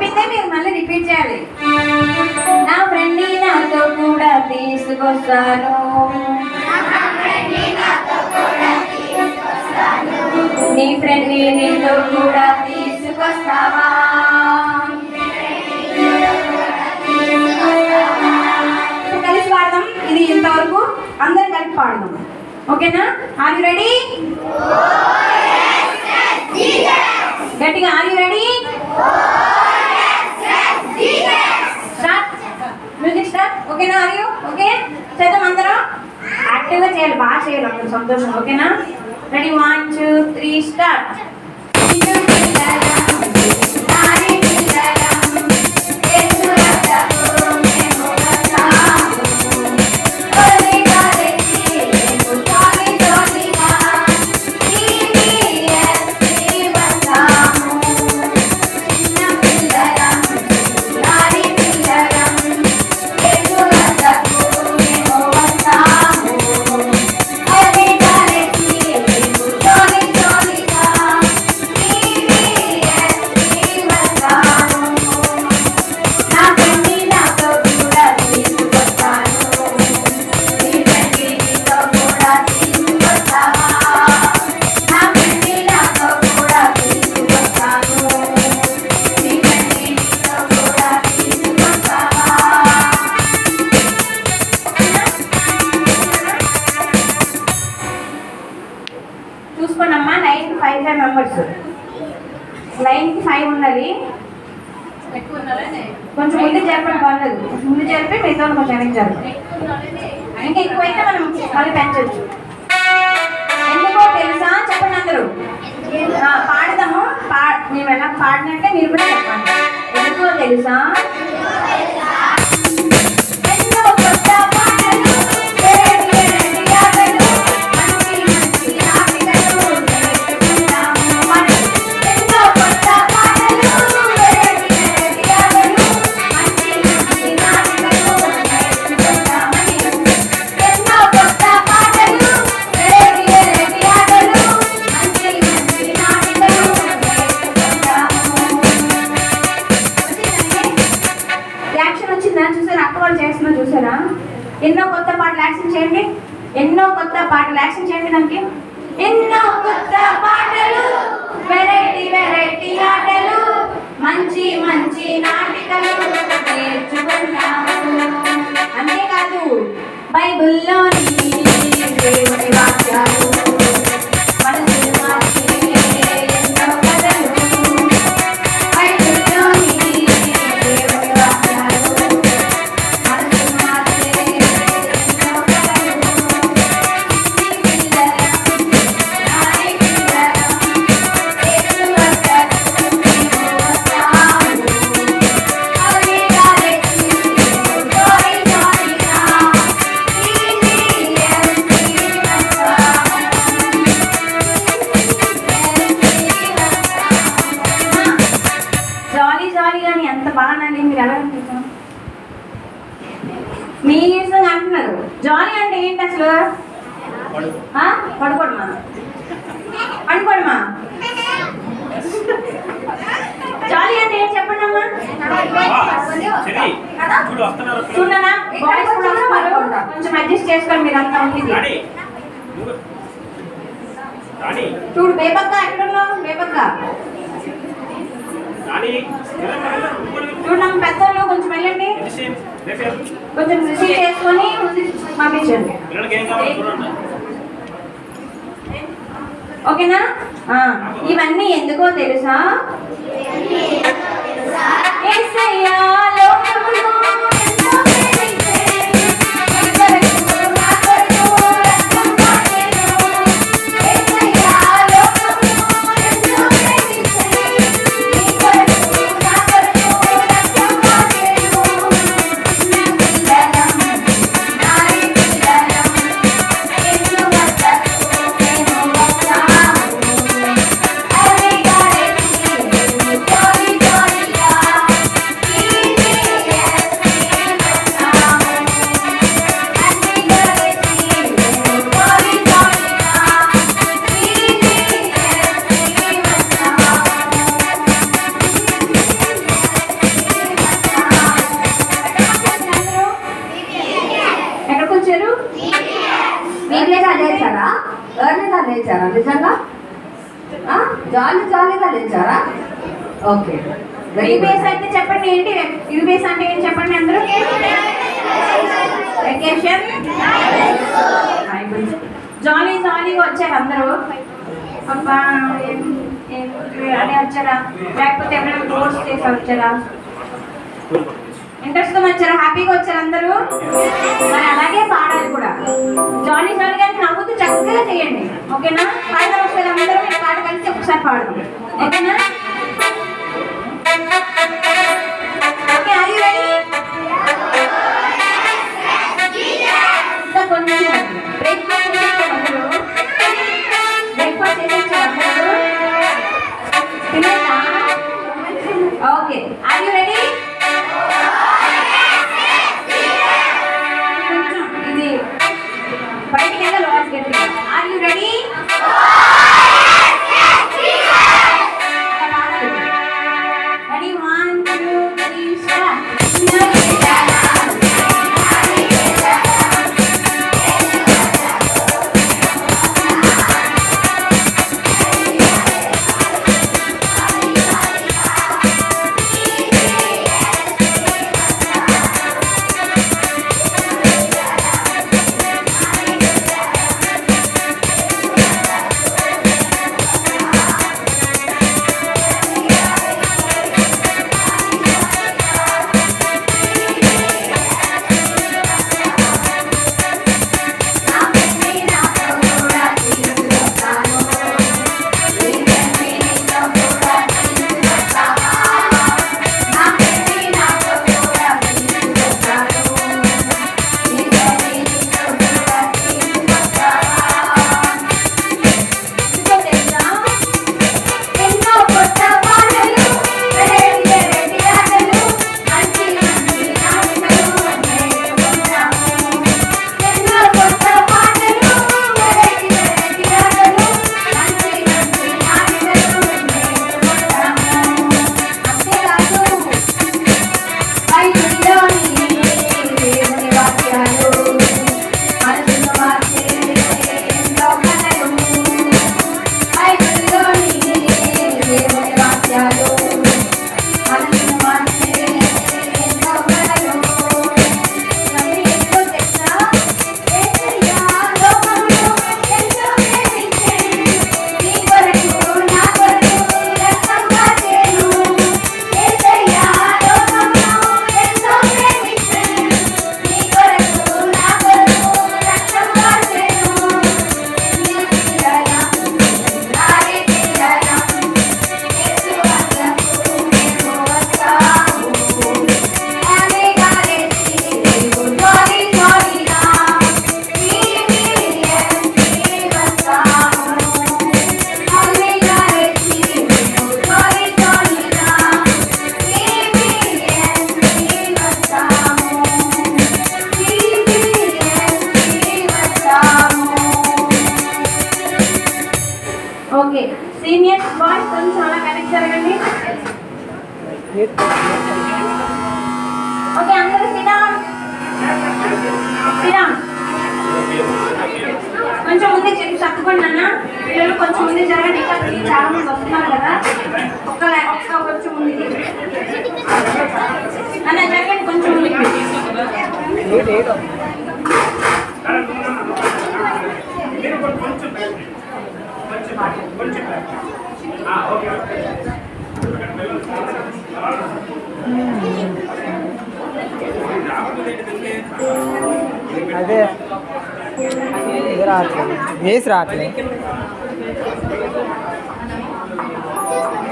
చెప్పిందే మీరు మళ్ళీ రిపీట్ చేయాలి. నా ఫ్రెండ్ నాతో కూడా తీసుకొస్తాను. నీ ఫ్రెండ్ నీతో కూడా తీసుకొస్తావా? కలిసి పాడదాం. ఇది ఇంతవరకు అందరు కలిసి పాడదాం. ఓకేనా? ఆర్ యు రెడీ గట్టిగా are you ready start music start ఓకేనా ఆర్ ఓకే? చేద్దాం అందరం? యాక్టివ్గా చేయాలి బాగా చేయాలి అందరూ సంతోషం ఓకేనా? Ready one two three start five five members లైన్కి ఫైవ్ ఉన్నది. కొంచెం ముందు జరపడం బాగలేదు. ముందు జరిపి మిగతా కొంచెం వెనక్కి జరపండి ఇంకా ఎక్కువైతే మనం మళ్ళీ పెంచవచ్చు ఎందుకో తెలుసా? చెప్పండి అందరూ. పాడదాము పా మేము ఎలా పాడినట్టే మీరు కూడా చెప్పండి. ఎందుకో తెలుసా? ఎన్నో కొత్త పాటలు యాక్షన్ చేయండి దానికి. ఎన్నో కొత్త పాటలు వెరైటీ వెరైటీ ఆటలు మంచి మంచి నాటికలు నేర్చుకుంటాము. అంతేకాదు బైబిల్లోని దేవుని వాక్యాలు. ఓకేనా? ఇవన్నీ ఎందుకో తెలుసా? యేసయ్యా లోకములో గమనించారా? ఓకే. యూబీఎస్ అంటే చెప్పండి ఏంటి? యూబీఎస్ అంటే ఏం చెప్పండి అందరూ? వెకేషన్ జాలీ జాలీగా వచ్చారు అందరూ. అబ్బా అదే వచ్చారా? లేకపోతే ఎవరైనా కోర్స్ చేసి వచ్చారా? ఇంట్రెస్ట్ ఇంట్రెస్ట్తో వచ్చారు? హ్యాపీగా వచ్చారు అందరూ? మరి అలాగే పాడాలి కూడా. జానీ జానీ గారికి నవ్వుతూ చక్కగా చేయండి. ఓకేనా? పాడతాం ఒకసారి అందరూ పాట కలిసి ఒకసారి పాడదాం. ఓకేనా? అదే. ఇది రావట్లేదు. వేసి రావట్లేదు.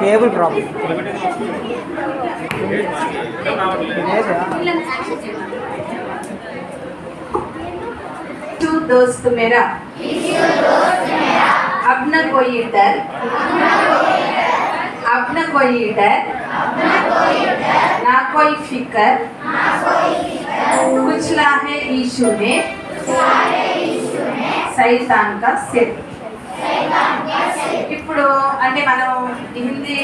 Cable problem. వేసా दोस्त मेरा। अपना कोई इधर। अपना कोई इधर। ना कोई फिकर। कुचला है ईशु ने। सैतान का सिर। ఇప్పుడు అంటే మనం హిందీ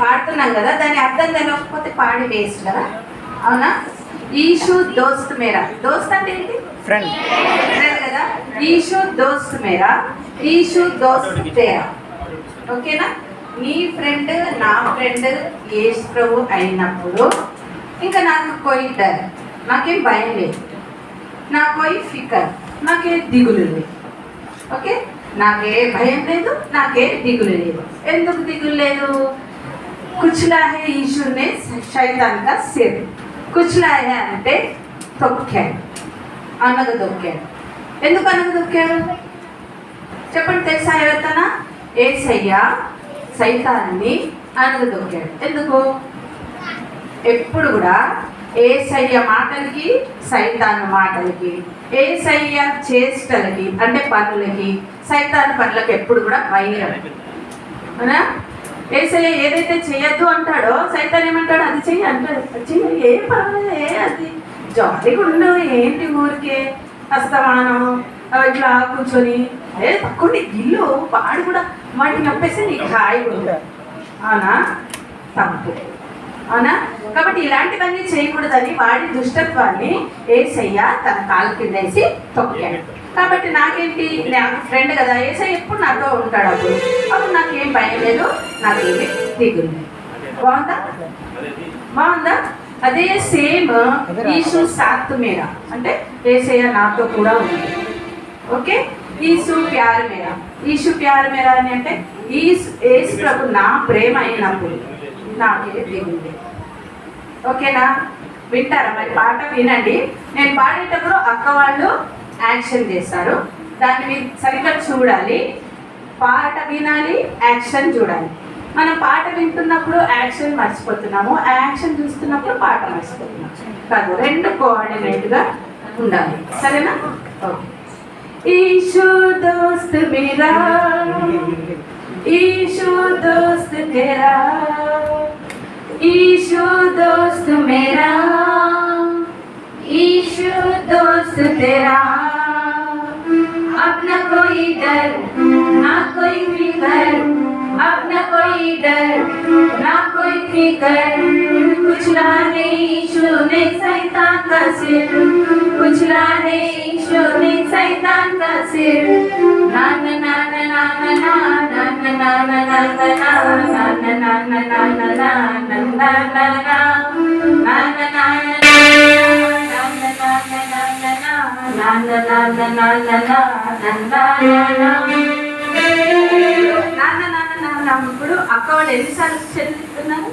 పాడుతున్నాం కదా, దాని అర్థం తెలియకపోతే పాడి వేస్ట్ కదా? అవునా? ఈషు దోస్త్ మేరా. దోస్త్ అంటే ఏంటి? ఫ్రెండ్ ఫ్రెండ్ కదా? ఈషు దోస్త్ మేరా. ఈషు దోస్త్ తేరా. ఓకేనా? నీ ఫ్రెండ్ నా ఫ్రెండ్ యేసు ప్రభు అయినప్పుడు ఇంకా నాకు కోయి డర్. నాకేం భయం లేదు. నాకు ఫికర్. నాకే దిగులు లేదు. ఓకే? నాకే భయం లేదు నాకే దిగులు లేదు. ఎందుకు దిగులు లేదు? కుచ్లాహే ఈశ్వర్నే శైతాన్ కా కుచ్లా అంటే తొక్కాడు. అనగ దొక్కాడు ఎందుకు అనగ దొక్కాడు చెప్పండి తెలుసా ఎవరికైనా ఏసయ్య సైతాన్ని అనగదొక్కాడు ఎందుకు? ఎప్పుడు కూడా ఏసయ్య మాటలకి సైతాన్ మాటలకి ఏసయ్య చేష్టలకి అంటే పనులకి సైతాన్ పనులకి ఎప్పుడు కూడా వైరం అవునా? ఏసయ్య ఏదైతే చేయొద్దు అంటాడో సైతాన్ ఏమంటాడో? అది చెయ్యి అంటాడు. చెయ్యి. ఏ పర్వాలేదు ఏ అది. జాలీగా ఉండు ఏంటి ఊరికే అస్తమానం? ఇట్లా కూర్చొని. అదే పక్కుండి ఇల్లు వాడు కూడా. వాడిని నొప్పేస్తే నీకు హాయి ఉంటుంది అవునా? తప్పు. అవునా? కాబట్టి ఇలాంటివన్నీ చేయకూడదని వాడి దుష్టత్వాన్ని ఏసయ్య తన కాలు కింద వేసి తొక్కాడు. కాబట్టి నాకేంటి నాకు ఫ్రెండ్ కదా ఏసై ఎప్పుడు నాతో ఉంటాడు అప్పుడు? అప్పుడు నాకేం భయం లేదు నాకేమి దిగులు బాగుందా? బాగుందా? అదే సేమ్ ఈసు సాత్ మీద అంటే ఏసయ్య నాతో కూడా ఉంది ఓకే? ఈసు ప్యార్ మేరా. ఈసు ప్యార్ మేరా అని అంటే ఈసు ఏసు ప్రభు నా ప్రేమ అయినప్పుడు నాకే దిగుంది ఓకేనా? వింటారా? మరి పాట వినండి. నేను పాడేటప్పుడు అక్క వాళ్ళు యాక్షన్ చేస్తారు దాన్ని మీరు సరిగ్గా చూడాలి పాట వినాలి యాక్షన్ చూడాలి మనం పాట వింటున్నప్పుడు యాక్షన్ మర్చిపోతున్నాము యాక్షన్ చూస్తున్నప్పుడు పాట మర్చిపోతున్నాం కాదు రెండు కోఆర్డినేట్గా ఉండాలి సరేనా ఓకే ईशु दोस्त मेरा ईशु दोस्त तेरा ईशु दोस्त मेरा ईशु दोस्त तेरा अपना कोई डर ना कोई फिकर अपना कोई डर ना कोई फिकर कुचला है ईशु ने शैतान का सिर कुचला है ईशु ने शैतान का सिर ना ना ना ना ना ना ना ना ना ना ना ना ना ना ना ఇప్పుడు అక్క వాళ్ళు ఎన్నిసార్లు చెల్లిస్తున్నారు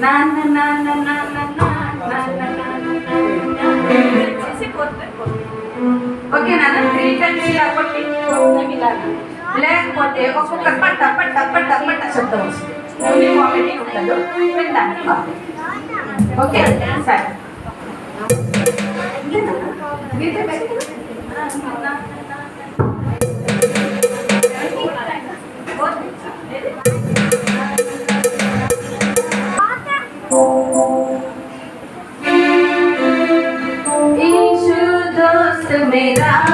నాన్న నాన్న నాన్న నాన్న ఓకే నాన్న త్రీ టైమ్స్ ఇలా కొట్టి లేకపోతే ఒక్కొక్క పట్ట పట్ట పట్ట పట్ట శబ్దం వస్తుంది ఓన్లీ వామిటింగ్ ఉండదు. వినడానికి ఓకే సరే. me da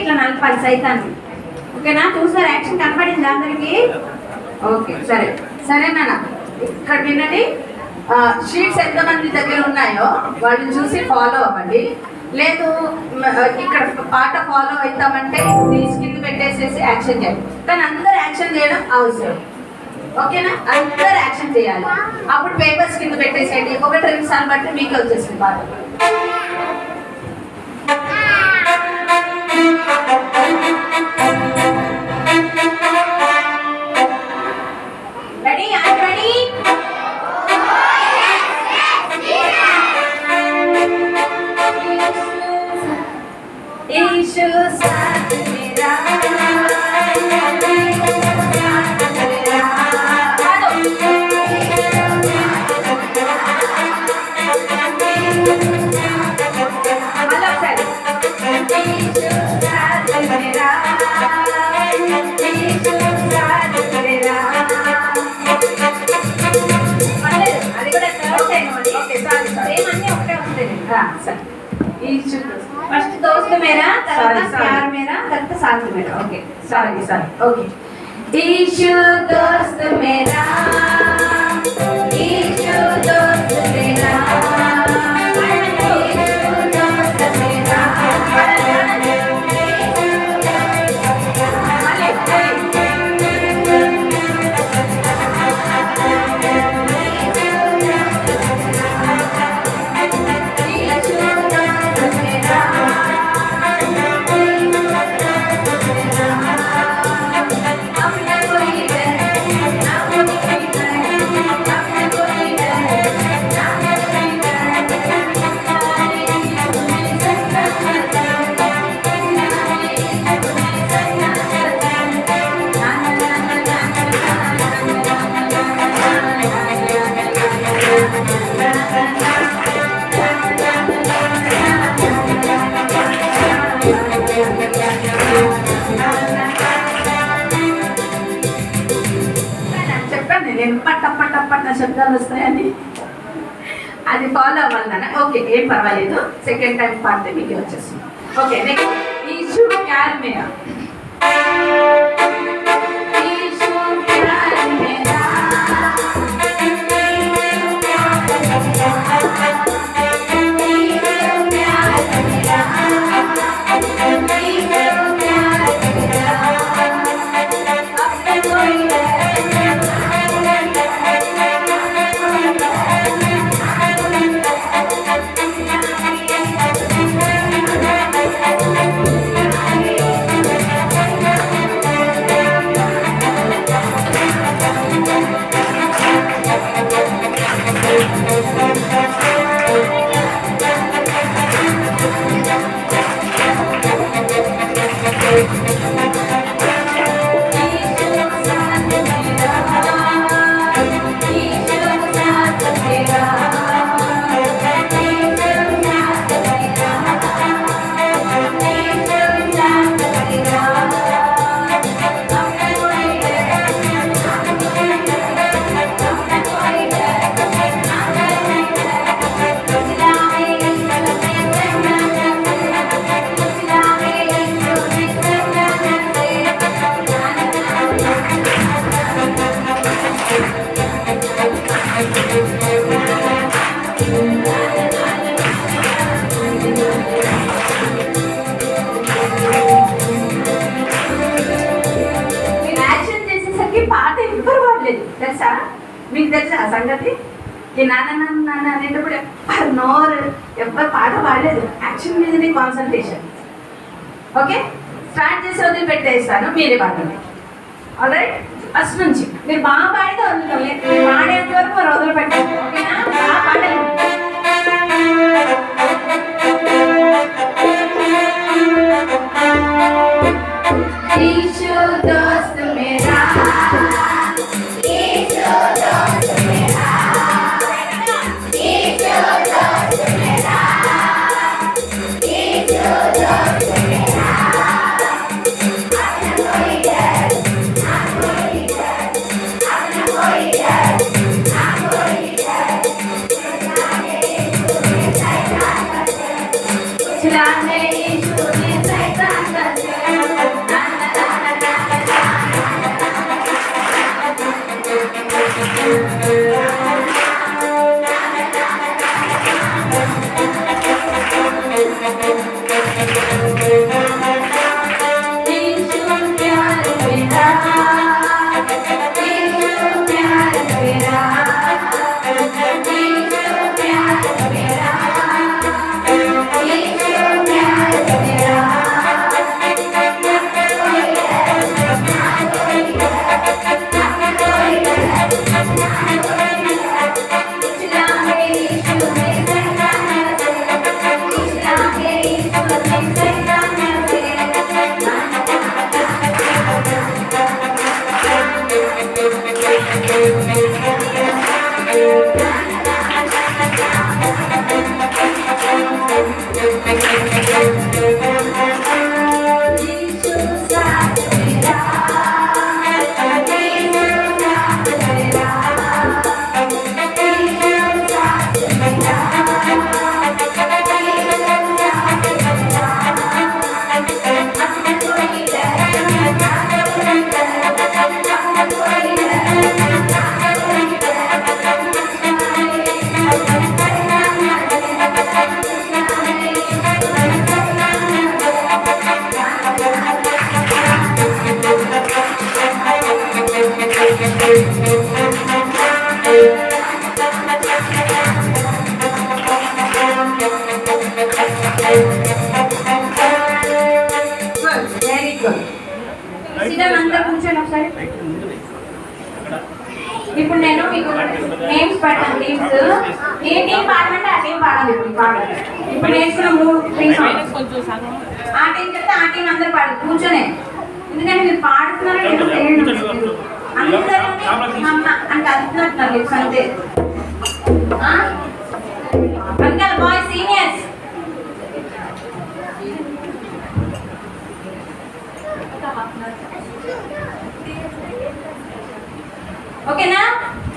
ఇట్లా తొక్కి ఇట్లా నలపాలి ఓకేనా? చూసారు? యాక్షన్ కనపడింది అందరికి? ఓకే సరే. సరే నాన్న. ఇక్కడ వినండి. షీట్స్ ఎంతమంది దగ్గర ఉన్నాయో వాళ్ళని చూసి ఫాలో అవ్వండి. లేదు ఇక్కడ పాట ఫాలో అవుతామంటే తీసి కింద పెట్టేసేసి యాక్షన్ చేయాలి కానీ అందరు యాక్షన్ చేయడం అవసరం. ఓకేనా? అందరు యాక్షన్ చేయాలి. అప్పుడు పేపర్స్ కింద పెట్టేసేయండి. ఒకటి రెండు సార్లు బట్టి మీకు వచ్చేసింది పాట. Shanti madam okay sorry sorry okay ದೇಶ ದೋಸ್ತ ಮೇರಾ ఈశు ప్యార్ మేరా అనేటప్పుడు ఎవ్వరు నోరు ఎవ్వరు పాట పాడలేదు యాక్షన్ మీదనే కాన్సన్ట్రేషన్ ఓకే స్టార్ట్ చేసి వదిలిపెట్టేస్తాను మీరే పాడండి ఆల్రైట్ ఫస్ట్ నుంచి మీరు బాగా పాడితే వదులుతాం లేదు పాడేంత వరకు మరి వదిలి పెట్టండి ఓకేనా బాగా పాడాలి ईशु दोस्त मेरा పెడతాను టీమ్స్ ఏ టీం పాడమంటే ఆ టీం పాడాలి ఇప్పుడు పాడాలి ఇప్పుడు నేర్చుకున్న మూడు ఆ టీం చెప్తే ఆ టీం అందరూ కూర్చొనే. ఎందుకంటే మీరు పాడుతున్నారు లేదో తెలియదు అందరూ అమ్మ అంటే అంటున్నారు లిప్స్ అంతే అంకల్ బాయ్ సీనియర్స్ ఓకేనా?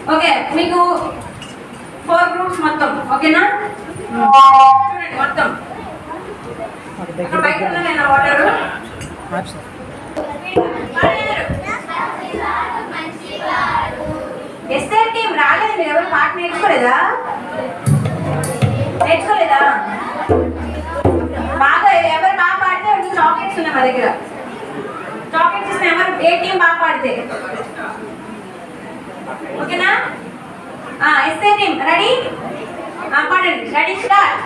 ఓకే మీకు ఫోర్ గ్రూప్స్ మొత్తం ఓకేనా? చూడండి మొత్తం. బయట ఉన్నాను వాటర్? ఎస్ఆర్ టీం రాలేదు మీరు ఎవరు పాట నేర్చుకోలేదా? నేర్చుకోలేదా? బాగా ఎవరు బాగా పాడితే చాక్లెట్స్ ఉన్నాయి మా దగ్గర. చాక్లెట్స్ ఎవరు? ఏ టీం బాగా పాడితే. ఓకేనా? SA team ready? పాడండి. Ready start.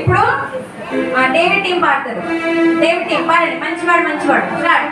ఇప్పుడు డేవిడ్ టీం పాడతారు డేవిడ్ టీం పాడండి? మంచివాడు మంచివాడు. స్టార్ట్